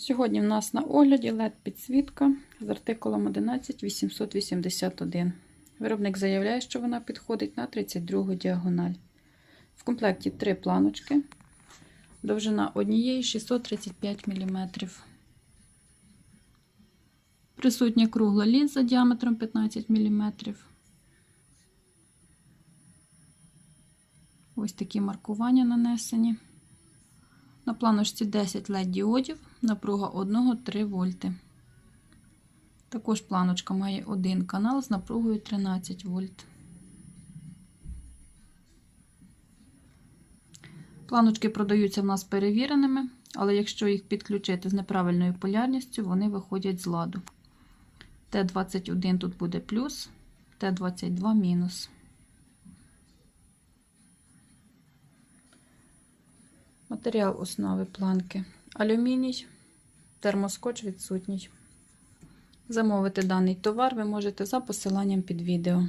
Сьогодні в нас на огляді LED підсвітка з артикулом 11881. Виробник заявляє, що вона підходить на 32 діагональ. В комплекті три планочки. Довжина однієї 635 мм. Присутня кругла лінза діаметром 15 мм. Ось такі маркування нанесені. На планочці 10 LED діодів, напруга 1-3 вольти. Також планочка має один канал з напругою 13 вольт. Планочки продаються в нас перевіреними, але якщо їх підключити з неправильною полярністю, вони виходять з ладу. Т21 тут буде плюс, Т22 мінус. Матеріал основи планки алюміній, термоскоч відсутній. Замовити даний товар ви можете за посиланням під відео.